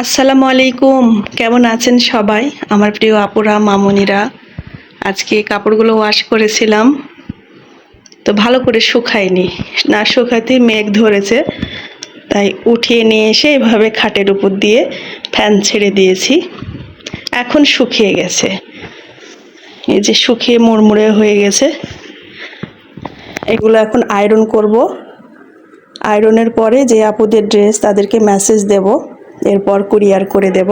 আসসালামু আলাইকুম। কেমন আছেন সবাই? আমার প্রিয় আপুরা, মামুনিরা। আজকে কাপড়গুলো ওয়াশ করেছিলাম। তো ভালো করে শুকায়নি। না শুকাতে মেঘ ধরেছে। তাই উঠিয়ে নিয়ে এসে এভাবে খাটের উপর দিয়ে ফ্যান ছেড়ে দিয়েছি। এখন শুকিয়ে গেছে। এই যে শুকিয়ে মুড়মুড়ে হয়ে গেছে। এগুলো এখন আয়রন করব। আয়রনের পরে যে আপুদের ড্রেস তাদেরকে মেসেজ দেব। এরপর কুরিয়ার করে দেব।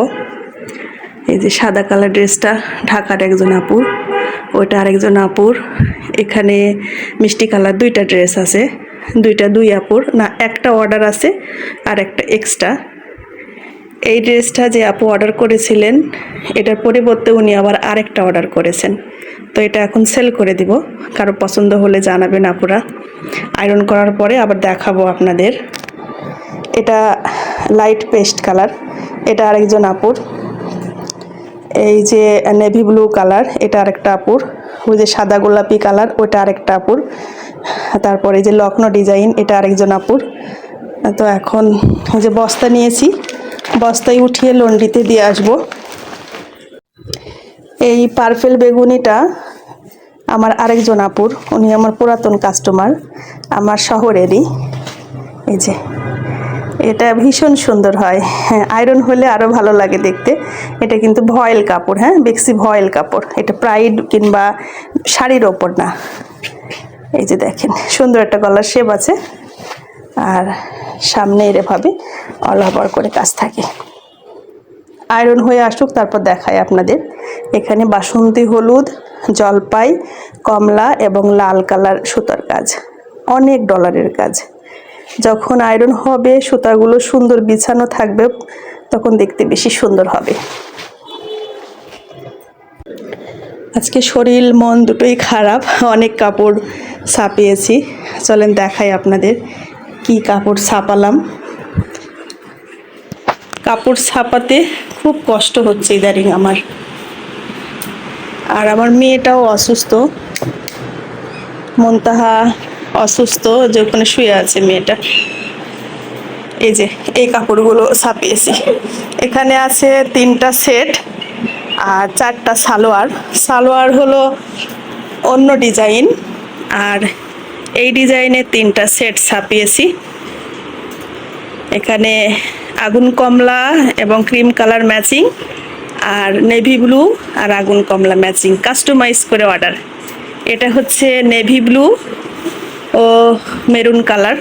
এই যে সাদা কালার ড্রেসটা, ঢাকার একজন আপুর ওইটা আরেকজন আপুর। এখানে মিষ্টি কালার দুইটা ড্রেস আছে, দুইটা দুই আপুর। না, একটা অর্ডার আছে আর একটা এক্সট্রা। এই ড্রেসটা যে আপু অর্ডার করেছিলেন, এটার পরিবর্তে উনি আবার আরেকটা অর্ডার করেছেন। তো এটা এখন সেল করে দিব। কারও পছন্দ হলে জানাবেন আপুরা। আয়রন করার পরে আবার দেখাবো আপনাদের। এটা লাইট পেস্ট কালার, এটা আরেকজন আপুর। এই যে নেভি ব্লু কালার, এটা আরেকটা আপুর। ওই যে সাদা গোলাপি কালার, ওটা আরেকটা আপুর। তারপরে যে লক্ষ্ণৌ ডিজাইন, এটা আরেকজন আপুর। তো এখন যে বস্তা নিয়েছি, বস্তায় উঠিয়ে লন্ডিতে দিয়ে আসব। এই পার্পেল বেগুনিটা আমার আরেকজন আপুর, উনি আমার পুরাতন কাস্টমার, আমার শহরেরই। এই যে এটা ভীষণ সুন্দর হয়। হ্যাঁ আয়রন হলে আরও ভালো লাগে দেখতে। এটা কিন্তু ভয়েল কাপড় হ্যাঁ? বেক্সি ভয়েল কাপড়। এটা প্রাইড কিংবা শাড়ির ওপর না। এই যে দেখেন, সুন্দর একটা গলার শেপ আছে। আর সামনে এভাবে অল ওভার করে কাজ থাকে। আয়রন হয়ে আসুক, তারপর দেখায় আপনাদের। এখানে বাসন্তী, হলুদ, জলপাই, কমলা এবং লাল কালার সুতার কাজ। অনেক ডলারের কাজ। যখন আয়রন হবে, সুতাগুলো সুন্দর বিছানো থাকবে, তখন দেখতে বেশি সুন্দর হবে। আজকে শরীর, মন দুটোই খারাপ, অনেক কাপড় ছাপিয়েছি। চলেন দেখাই আপনাদের কি কাপড় ছাপালাম। কাপড় ছাপাতে খুব কষ্ট হচ্ছে ইদারিং আমার। আর আমার মেয়েটাও অসুস্থ। মন্তাহা অসুস্থ যে ওখানে শুয়ে আছে মেয়েটা। এই যে, এই কাপড়গুলো ছাপিয়েছি। এখানে আছে তিনটা সেট আর চারটা সালোয়ার। সালোয়ার হলো অন্য ডিজাইন আর এই ডিজাইনের তিনটা সেট ছাপিয়েছি। এখানে আগুন কমলা এবং ক্রিম কালার ম্যাচিং আর নেভি ব্লু আর আগুন কমলা ম্যাচিং। কাস্টমাইজ করে অর্ডার। এটা হচ্ছে নেভি ব্লু ও maroon colour.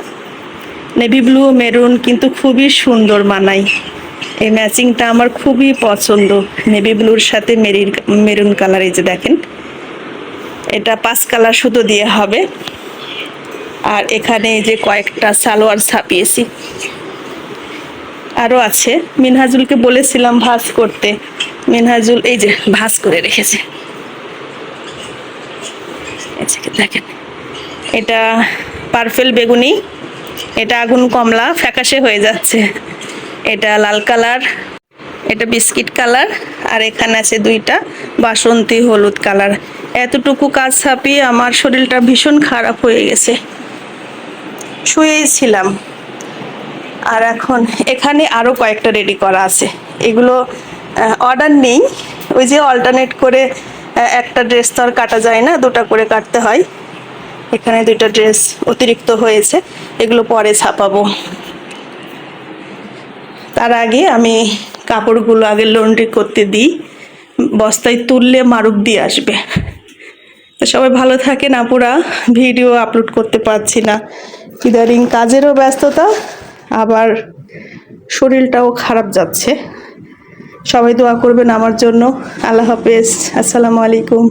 Navy blue, maroon কিন্তু খুবই সুন্দর মানায়। এই ম্যাচিংটা আমার খুবই পছন্দ। নেভি ব্লুর সাথে মেরির, মেরুন কালার এই যে দেখেন। এটা পাঁচ কালার শুধু দিয়ে হবে। আর এখানে এই যে কয়েকটা সালোয়ার ছাপিয়েছি। আরও আছে। মিনহাজুলকে বলেছিলাম ভাজ করতে। মিনহাজুল এই যে ভাজ করে রেখেছে। দেখেন। এটা পার্পেল বেগুনি, এটা আগুন কমলা, ফ্যাকাশে হয়ে যাচ্ছে। এটা লাল কালার, এটা বিস্কিট কালার, আর এখানে আছে দুইটা বাসন্তী হলুদ কালার। এতটুকু কাজ ছাপিয়ে আমার শরীরটা ভীষণ খারাপ হয়ে গেছে। শুয়েই ছিলাম। আর এখন এখানে আরও কয়েকটা রেডি করা আছে। এগুলো অর্ডার নেই। ওই যে অল্টারনেট করে একটা ড্রেস তো আর কাটা যায় না, দুটা করে কাটতে হয়। এখানে দুইটা ড্রেস অতিরিক্ত হয়েছে, এগুলো পরে ছাপাবো। তার আগে আমি কাপড়গুলো আগে লন্ড্রি করতে দিই, বস্তায় তুললে মারুক দিয়ে আসবে। সবাই ভালো থাকেন আপুরা, ভিডিও আপলোড করতে পারছি না। ইদারিং কাজেরও ব্যস্ততা, আবার শরীরটাও খারাপ যাচ্ছে। সবাই দোয়া করবেন আমার জন্য। আল্লাহ হাফেজ। আসসালামু আলাইকুম।